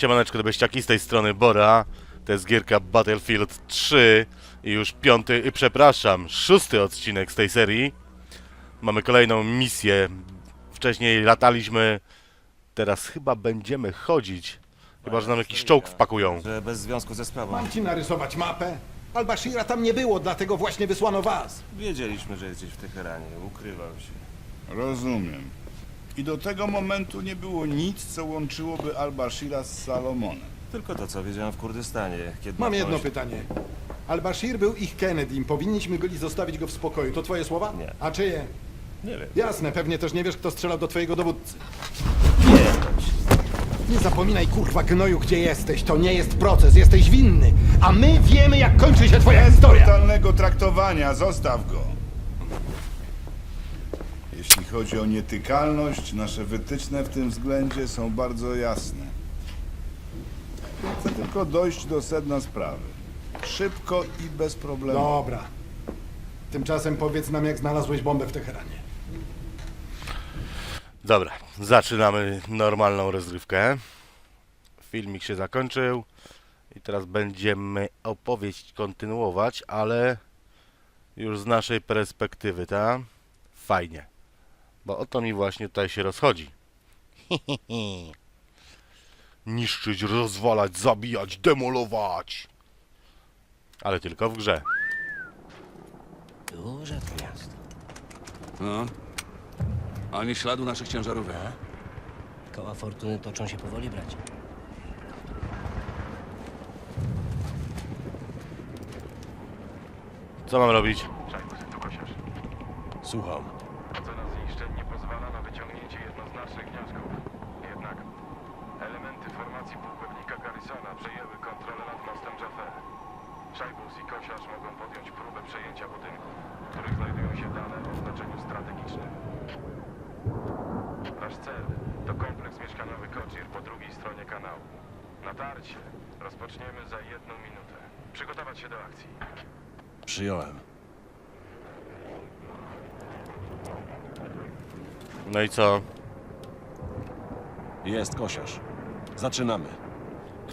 Siemaneczko do beściaki z tej strony Bora. To jest gierka Battlefield 3 i już piąty, y, przepraszam, szósty odcinek z tej serii. Mamy kolejną misję. Wcześniej lataliśmy, teraz chyba będziemy chodzić. Chyba, że nam jakiś czołg wpakują. Że bez związku ze sprawą. Mam ci narysować mapę? Al-Bashira tam nie było, dlatego właśnie wysłano was. Wiedzieliśmy, że jesteś w Teheranie. Ukrywał się. Rozumiem. I do tego momentu nie było nic, co łączyłoby Al-Bashira z Salomonem. Tylko to, co wiedziałem w Kurdystanie. Kiedy Mam ktoś- jedno pytanie. Al-Bashir był ich Kennedy, powinniśmy byli zostawić go w spokoju. To twoje słowa? Nie. A czyje? Nie wiem. Jasne, pewnie też nie wiesz, kto strzelał do twojego dowódcy. Nie. Nie zapominaj, kurwa gnoju, gdzie jesteś. To nie jest proces, jesteś winny. A my wiemy, jak kończy się twoja historia. Totalnego traktowania, zostaw go. Jeśli chodzi o nietykalność, nasze wytyczne w tym względzie są bardzo jasne. Chcę tylko dojść do sedna sprawy. Szybko i bez problemu. Dobra. Tymczasem powiedz nam, jak znalazłeś bombę w Teheranie. Dobra, zaczynamy normalną rozrywkę. Filmik się zakończył i teraz będziemy opowieść kontynuować, ale już z naszej perspektywy, tak? Fajnie. Bo o to mi właśnie tutaj się rozchodzi. Niszczyć, rozwalać, zabijać, demolować. Ale tylko w grze. Duże to miasto. No. Ani śladu naszych ciężarówek. Koła fortuny toczą się powoli, bracie. Co mam robić? Słucham. Przejęły kontrolę nad mostem Jaffe. Szajbus i Kosiarz mogą podjąć próbę przejęcia budynku, w których znajdują się dane o znaczeniu strategicznym. Nasz cel to kompleks mieszkaniowy Kochir po drugiej stronie kanału. Natarcie rozpoczniemy za jedną minutę. Przygotować się do akcji. Przyjąłem. No i co? Jest kosiarz. Zaczynamy.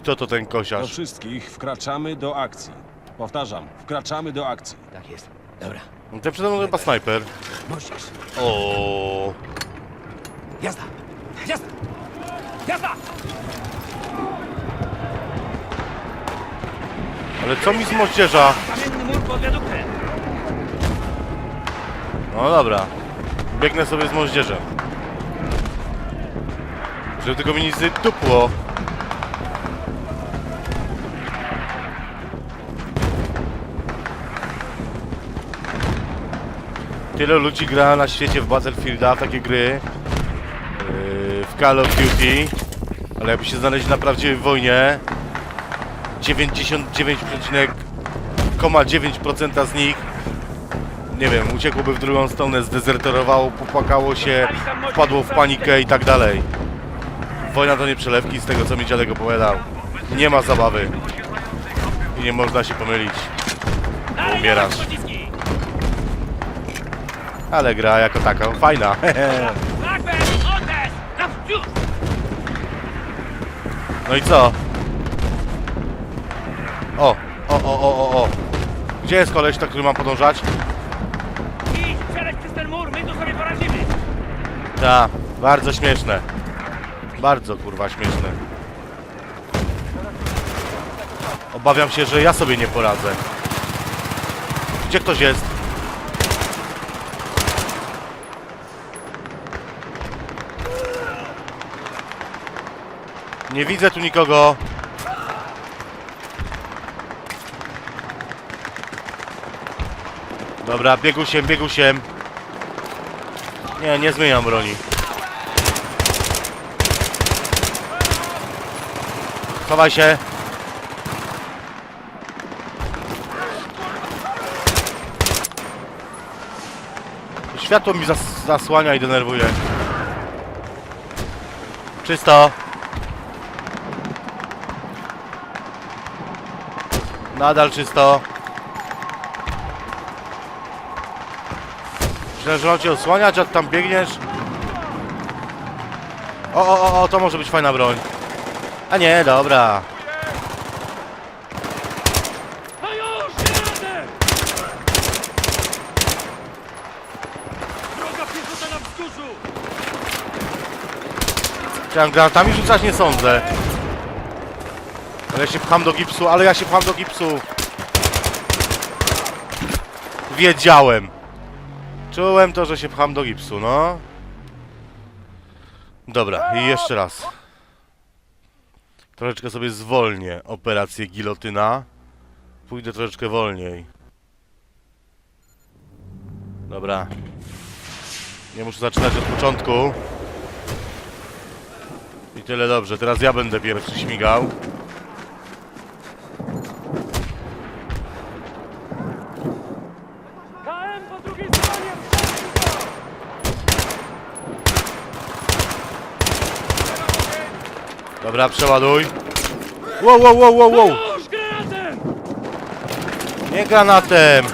Kto to ten Do kosiarz? wszystkich wkraczamy do akcji. Powtarzam, wkraczamy do akcji. Tak jest. Dobra. No Ten przede mną chyba snajper. Możesz. O, Jazda! Jazda! Jazda! ale co mi z moździerza? Kamienny mur pod wiaduktem! No dobra. Biegnę sobie z moździerzem. Żeby tylko mi nic nie tupło. Tyle ludzi gra na świecie w Battlefielda, takie gry. Yy, w Call of Duty. Ale jakby się znaleźli na prawdziwej wojnie, 99,9% z nich nie wiem, uciekłoby w drugą stronę, zdezerterowało, popłakało się, wpadło w panikę i tak dalej. Wojna to nie przelewki, z tego co mi dziadek opowiadał. Nie ma zabawy. I nie można się pomylić. Bo umierasz. Ale gra jako taka, fajna. No i co? O, o, o, o, o, o. Gdzie jest koleś, na który mam podążać? Idź, przeleć przez ten mur, my tu sobie poradzimy! Tak, bardzo śmieszne. Bardzo kurwa śmieszne. Obawiam się, że ja sobie nie poradzę. Gdzie ktoś jest? Nie widzę tu nikogo. Dobra, biegusiem, biegusiem. Nie, nie zmieniam broni. Chowaj się. Światło mi zas zasłania i denerwuje. Czysto. Nadal czysto. Myślałem, że cię osłaniać, a ty tam biegniesz. O, o, o, o, to może być fajna broń. A nie, dobra. Chciałem granatami rzucać, nie sądzę. Ale ja się pcham do gipsu, ale ja się pcham do gipsu. Wiedziałem. Czułem to, że się pcham do gipsu, no. Dobra, i jeszcze raz. Troszeczkę sobie zwolnię operację gilotyna. Pójdę troszeczkę wolniej. Dobra. Nie muszę zaczynać od początku. I tyle dobrze, teraz ja będę pierwszy śmigał. KM po drugiej stronie! Dobra, przeładuj. Wow, wow, wow, wow, wow. Nie granatem.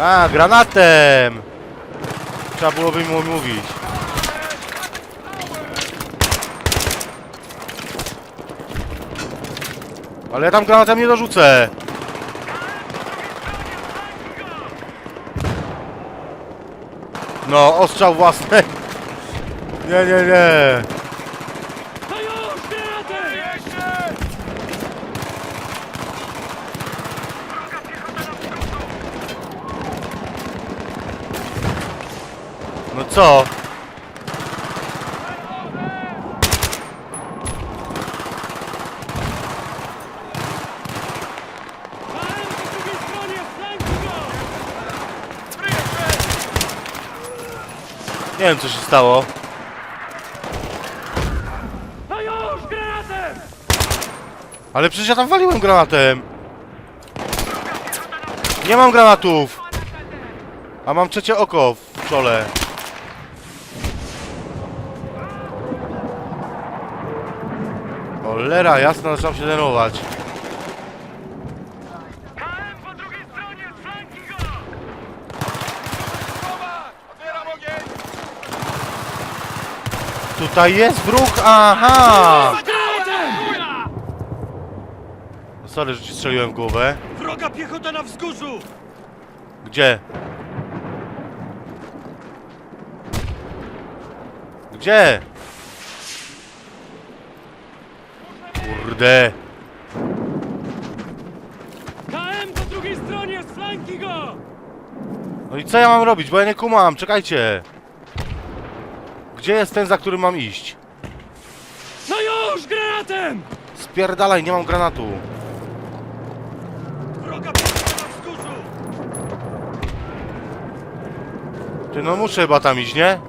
A, granatem. Trzeba byłoby mu mówić. Ale ja tam granatem nie dorzucę. No, ostrzał własny. Nie, nie, nie. No już, granatem! No co? KM po drugiej stronie! Flanki go! Nie wiem co się stało. No już, granatem! Ale przecież ja tam waliłem granatem. Nie mam granatów. A mam trzecie oko w czole. Cholera, jasno, zaczynam się denerwować. Tutaj jest wróg, aha! Granatem! Sorry, że ci strzeliłem w głowę. Wroga piechota na wzgórzu! Gdzie? Gdzie? Kurde. KM po drugiej stronie! Z flanki go! No i co ja mam robić, bo ja nie kumam, czekajcie. Gdzie jest ten, za którym mam iść? No już, granatem! Spierdalaj, nie mam granatu. Wroga piechota na wzgórzu! Ty no muszę chyba tam iść, nie?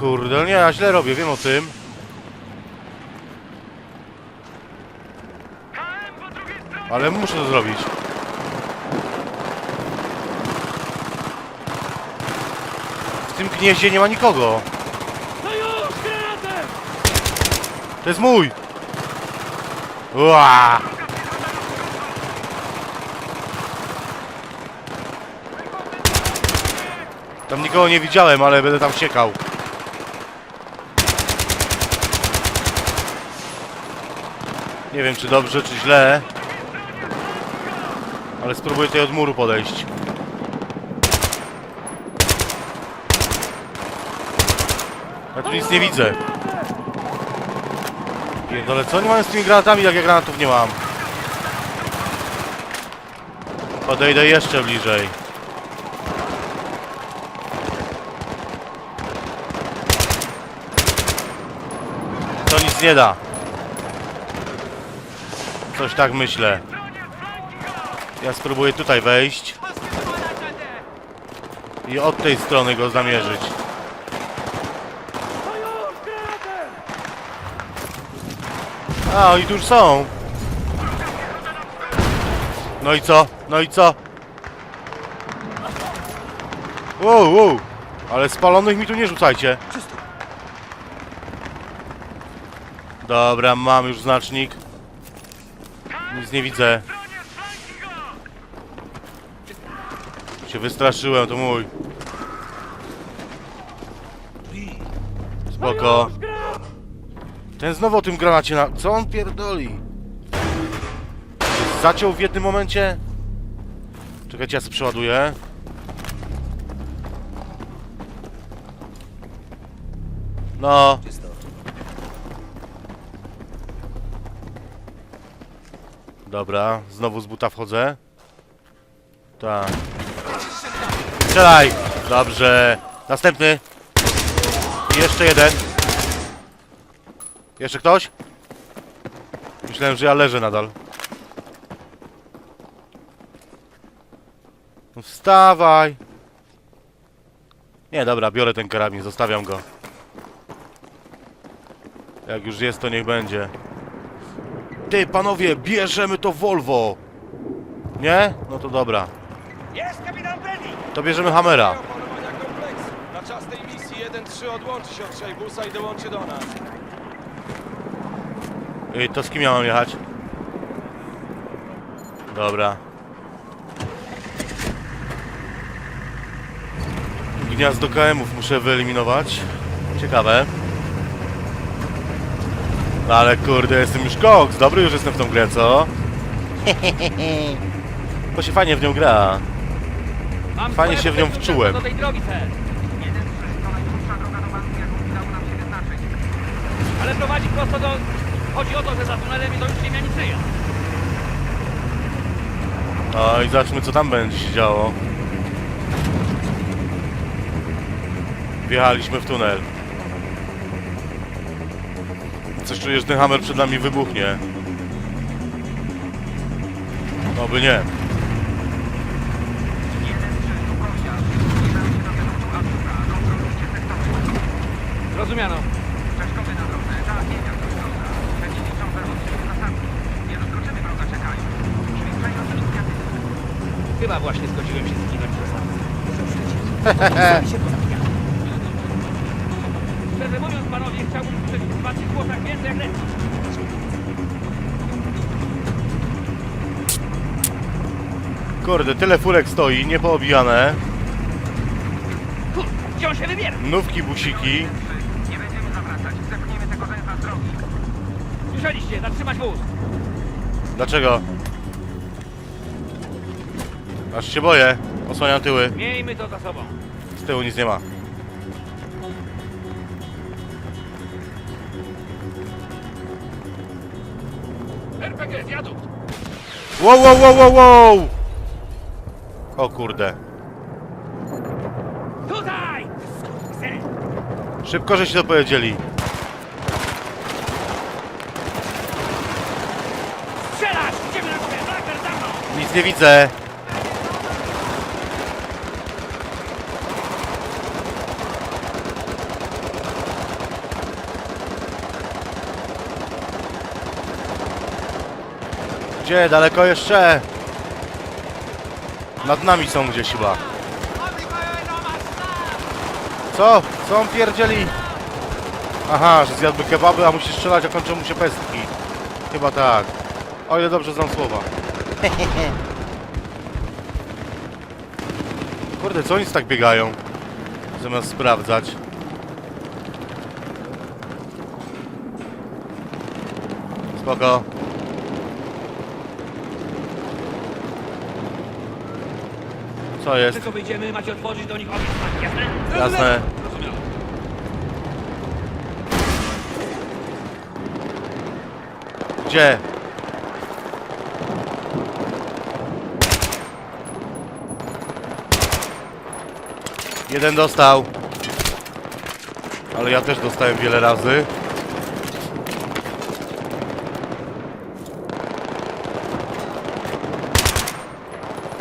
Kurde, no nie, ja źle robię, wiem o tym. KM po drugiej stronie! Ale muszę to zrobić. W tym gnieździe nie ma nikogo. No już, granatem! To jest mój! Ua! Tam nikogo nie widziałem, ale będę tam siekał. Nie wiem czy dobrze, czy źle. Ale spróbuję tutaj od muru podejść. Ja tu nic nie widzę. Pierdolę, co oni mają z tymi granatami, jak ja granatów nie mam? Podejdę jeszcze bliżej. To nic nie da. Coś tak myślę. Ja spróbuję tutaj wejść. I od tej strony go zamierzyć. No już, granatem! A, oni tu już są. No i co? No i co? Wow, wow. Ale spalonych mi tu nie rzucajcie. Dobra, mam już znacznik. Nic nie widzę. Się wystraszyłem, to mój. Spoko. Ten znowu o tym granacie na... Co on pierdoli? Zaciął w jednym momencie? Czekajcie, ja sobie przeładuję. No. Dobra, znowu z buta wchodzę. Tak. Strzelaj! Dobrze. Następny. Jeszcze jeden. Jeszcze ktoś? Myślałem, że ja leżę nadal. No wstawaj! Nie, dobra, biorę ten karabin, zostawiam go. Jak już jest, to niech będzie. Ty, panowie, bierzemy to Volvo! Nie? No to dobra. Jest kapitan Brady! To bierzemy Hammera. Na czas tej misji 1-3 odłączy się od Szejbusa i dołączy do nas. I to z kim ja mam jechać? Dobra. Gniazdo KM-ów muszę wyeliminować. Ciekawe. Ale kurde, jestem już koks. Dobry już jestem w tą grę, co? Bo się fajnie w nią gra. Fajnie się w nią wczułem. Do tej drogi, ser. Ale prowadzi prosto do... Chodzi o to, że za tunelem to już nic żyja. No i zobaczmy co tam będzie się działo. Wjechaliśmy w tunel. Coś czuję, że ten hammer przed nami wybuchnie. Oby nie. Rozumiano. Chyba właśnie zgodziłem się zginąć Szczerze mówiąc, panowie, chciałbym słyszeć w waszych głosach więcej lepiej. Kurde, tyle furek stoi, niepoobijane. Kur, gdzie on się wybiera? Nówki, busiki. Słyszeliście, zatrzymać wóz. Dlaczego? Aż się boję. Osłaniam tyły. Miejmy to za sobą. Z tyłu nic nie ma. RPG, zjadł! Wow, wow, wow, wow, wow! O kurde. Tutaj! Skurwysyn! Szybko, żeście to powiedzieli. Strzelać! Idziemy na górę! Blacker, za mną! Nic nie widzę. Gdzie? Daleko jeszcze? Nad nami są gdzieś chyba. Co? Co on pierdzieli? Aha, że zjadłby kebaby, a musi strzelać, a kończą mu się pestki. Chyba tak. O ile dobrze znam słowa. Kurde, co oni tak biegają? Zamiast sprawdzać. Spoko. Co jest? Tylko wyjdziemy, macie otworzyć do nich ogień, jasne? Jasne. Rozumiano. Gdzie? Jeden dostał. Ale ja też dostałem wiele razy.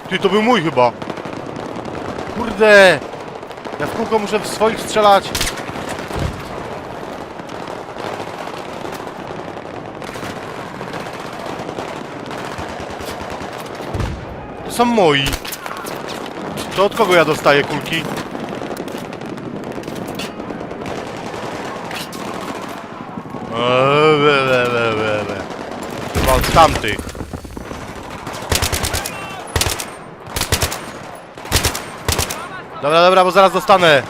Ty, to był mój chyba. Kurde. Ja w kółko muszę w swoich strzelać. To są moi. To od kogo ja dostaję kulki? We. Chyba od tamtych. Dobra, dobra, bo zaraz dostanę.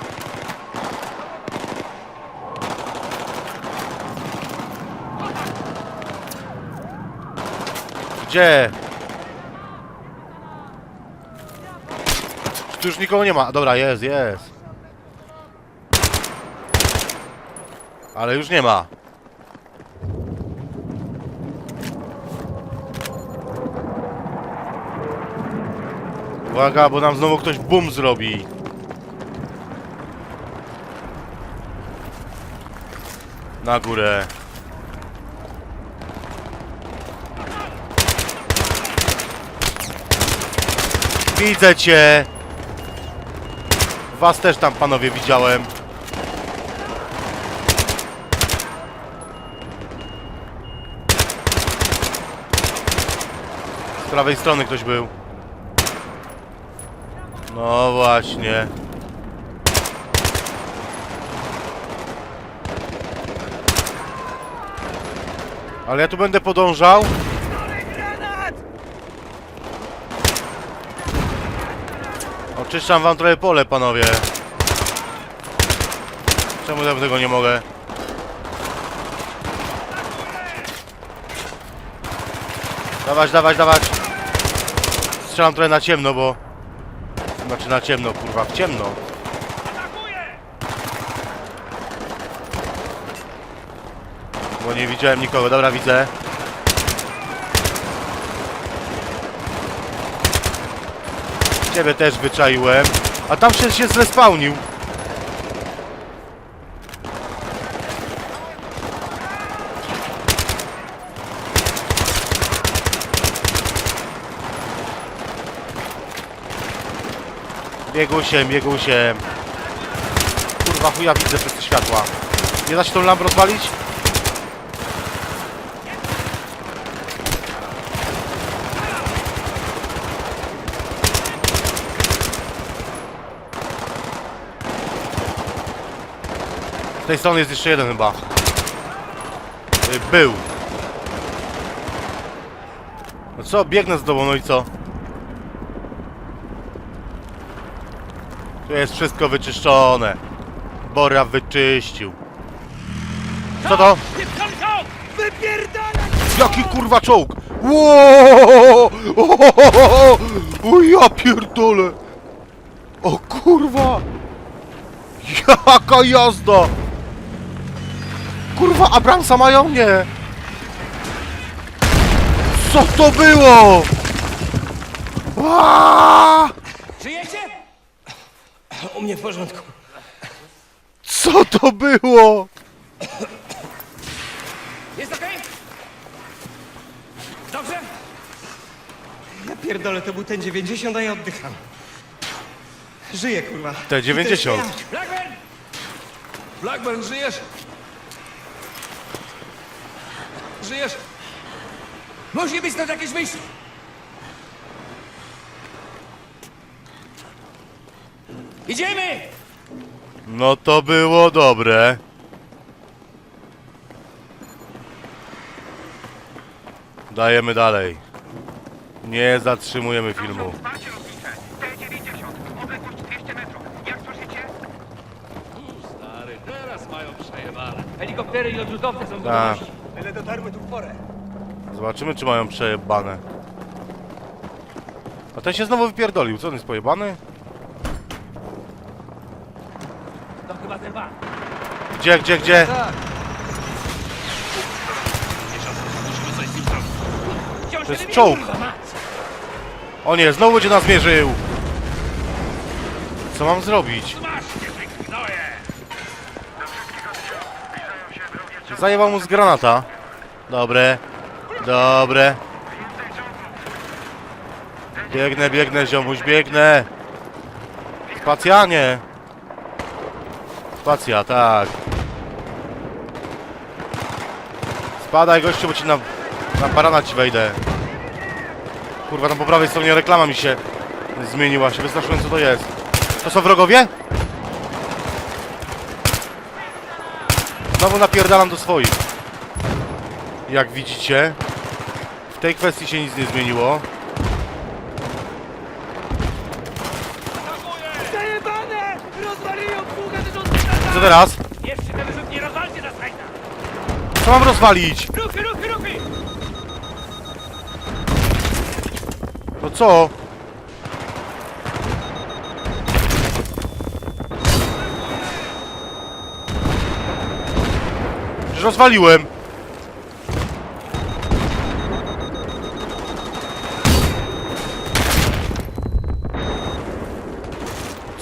Gdzie? Tu już nikogo nie ma. Dobra, jest, jest. Ale już nie ma. Uwaga, bo nam znowu ktoś bum zrobi. Na górę. Widzę cię. Was też tam panowie widziałem. Z prawej strony ktoś był. No właśnie. Ale ja tu będę podążał. Oczyszczam wam trochę pole, panowie. Czemu ja tego nie mogę? Dawać, dawać, dawać. Strzelam trochę na ciemno, bo... Znaczy na ciemno, kurwa, w ciemno. Nie widziałem nikogo. Dobra, widzę. Ciebie też wyczaiłem. A tam się, się zrespawnił. Biegł się. Kurwa chuja widzę przez te światła. Nie da się tą lampę rozwalić? Tej strony jest jeszcze jeden chyba. Y, Był. No co, biegnę z tobą, no i co? Tu jest wszystko wyczyszczone. Bora wyczyścił. Co to? Jaki kurwa czołg? O ja pierdolę! O kurwa! Jaka jazda! Kurwa, Abramsa mają? Nie! Co to było? Aaaa! Żyjecie? U mnie w porządku. Co to było? Jest okej? Dobrze? Ja pierdolę, to był ten 90, a ja oddycham. Żyję, kurwa. Te 90. I to jest ja. Blackburn! Blackburn, żyjesz? Żyjesz? Musi być stąd jakieś wyjście! Idziemy! No to było dobre. Dajemy dalej. Nie zatrzymujemy filmu. Wsparcie lotnicze. T-90. Odległość 200 metrów. Jak słyszycie? Stary, teraz mają przejebane. Helikoptery i odrzutowce są Tak. gotowości. Dotarły tu w porę. Zobaczymy, czy mają przejebane. A ten się znowu wypierdolił. Co on jest pojebany? To chyba ten. Gdzie, gdzie, gdzie? Wciąż To jest czołg. kurwa, mać. O nie, znowu będzie nas mierzył. Co mam zrobić? Masz, nie gnoje! Zajebał mu z granata. Dobre. Dobre. Biegnę, biegnę, ziomuś, biegnę. Spacja, nie. Spacja, tak. Spadaj, gościu, bo ci na, na ci wejdę. Kurwa, tam po prawej stronie reklama mi się zmieniła. Się wystraszyłem, co to jest. To są wrogowie? Znowu napierdalam do swoich. Jak widzicie, w tej kwestii się nic nie zmieniło. Zajebane! Co teraz? Jeszcze te wyrzutnie rozwalcie na sajta! Co mam rozwalić? Ruchy, ruchy, ruchy! No co? Przecież rozwaliłem.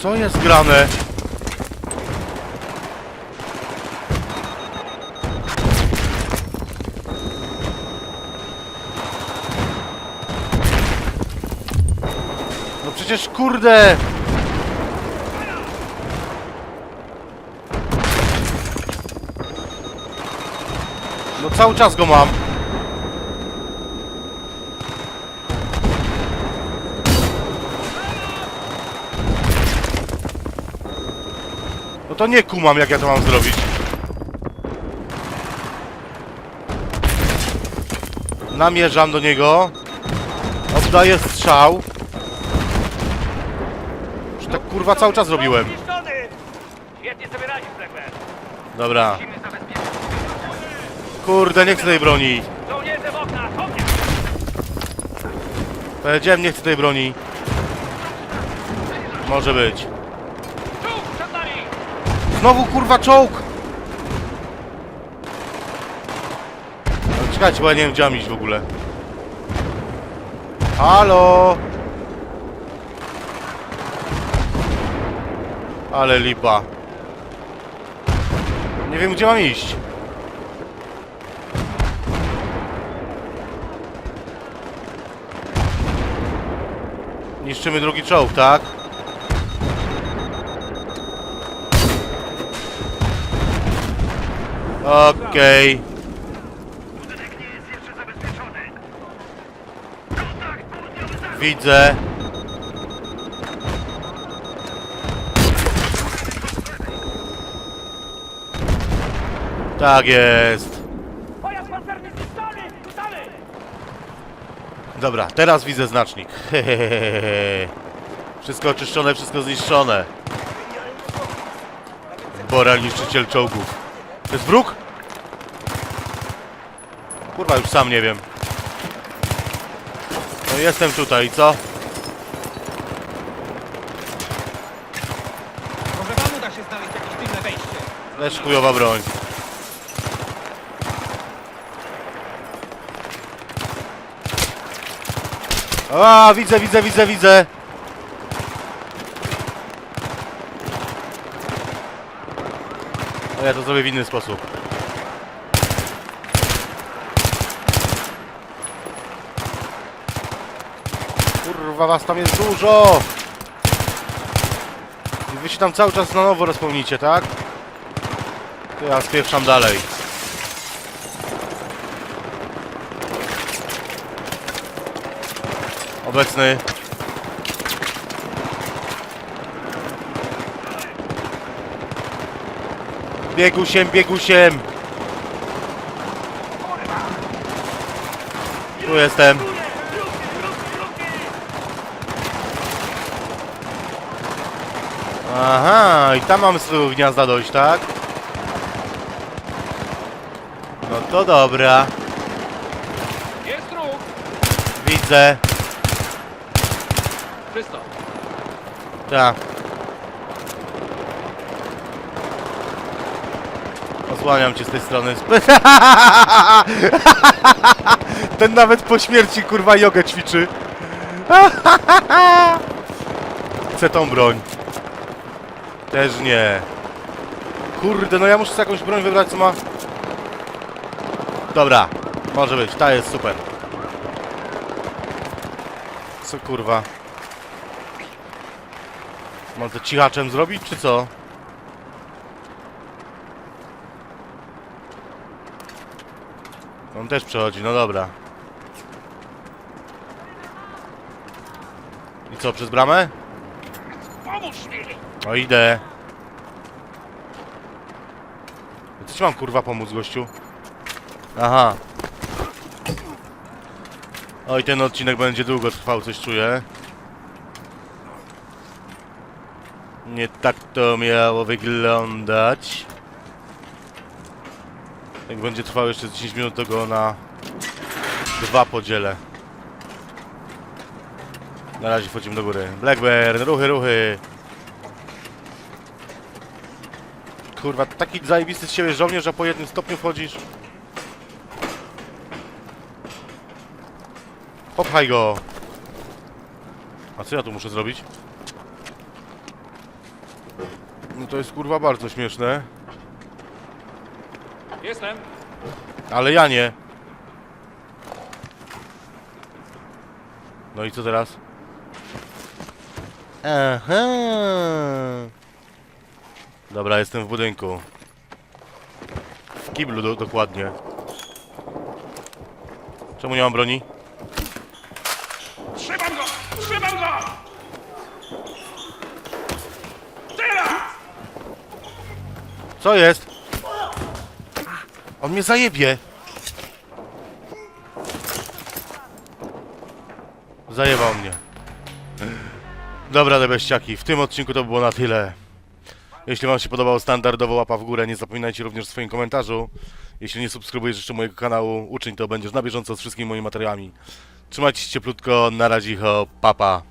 Co jest grane? No przecież kurde! No cały czas go mam. To nie kumam jak ja to mam zrobić. Namierzam do niego. Oddaję strzał. Już tak kurwa cały czas robiłem. Zniszczony! Świetnie sobie radzisz, Blackburn. Dobra. Kurde, nie chcę tej broni. Żołnierze w! Powiedziałem, nie chcę tej broni. Może być. Znowu kurwa czołg! Ale czekajcie, bo ja nie wiem gdzie mam iść w ogóle. Halo! Ale lipa. Nie wiem gdzie mam iść. Niszczymy drugi czołg, tak? Okej. Widzę. Tak jest. Dobra, teraz widzę znacznik. Hehehehe. Wszystko oczyszczone, wszystko zniszczone. Bora niszczyciel czołgów. To jest wróg? Kurwa, już sam nie wiem. No jestem tutaj, co? Może wam uda się znaleźć jakieś tylne wejście. Lecz chujowa broń. A, widzę, widzę, widzę, widzę. Ja to zrobię w inny sposób. Kurwa, was tam jest dużo! I wy się tam cały czas na nowo rozpełnicie, tak? To ja spieprzam dalej. Obecny. Biegusiem, biegusiem! Tu jestem. Aha, i tam mamy z tego gniazda dojść, tak? No to dobra. Jest ruch! Widzę. Czysto. Tak. Osłaniam cię z tej strony. Ten nawet po śmierci kurwa jogę ćwiczy. Chcę tą broń. Też nie. Kurde, no ja muszę jakąś broń wybrać, co ma... Dobra, może być, ta jest super. Co kurwa? Mam to cichaczem zrobić, czy co? Też przechodzi, no dobra. I co, przez bramę? Pomóż mi! O, idę. Co ci mam kurwa pomóc, gościu? Aha. Oj, ten odcinek będzie długo trwał, coś czuję. Nie tak to miało wyglądać. Jak będzie trwał jeszcze 10 minut, to go na dwa podzielę. Na razie wchodzimy do góry. Blackburn, ruchy, ruchy. Kurwa, taki zajebisty z siebie żołnierz, a po jednym stopniu wchodzisz. Popchaj go. A co ja tu muszę zrobić? No to jest kurwa bardzo śmieszne. Jestem. Ale ja nie. No i co teraz? Aha. Dobra, jestem w budynku. W kiblu do, dokładnie. Czemu nie mam broni? Trzymam go! Trzymam go! Teraz! Co jest? On mnie zajebie. Zajebał mnie. Dobra, te beściaki, w tym odcinku to było na tyle. Jeśli wam się podobał standardowo łapa w górę, nie zapominajcie również w swoim komentarzu. Jeśli nie subskrybujesz jeszcze mojego kanału, uczyń to, będziesz na bieżąco z wszystkimi moimi materiałami. Trzymajcie się cieplutko, na razie, ho, papa.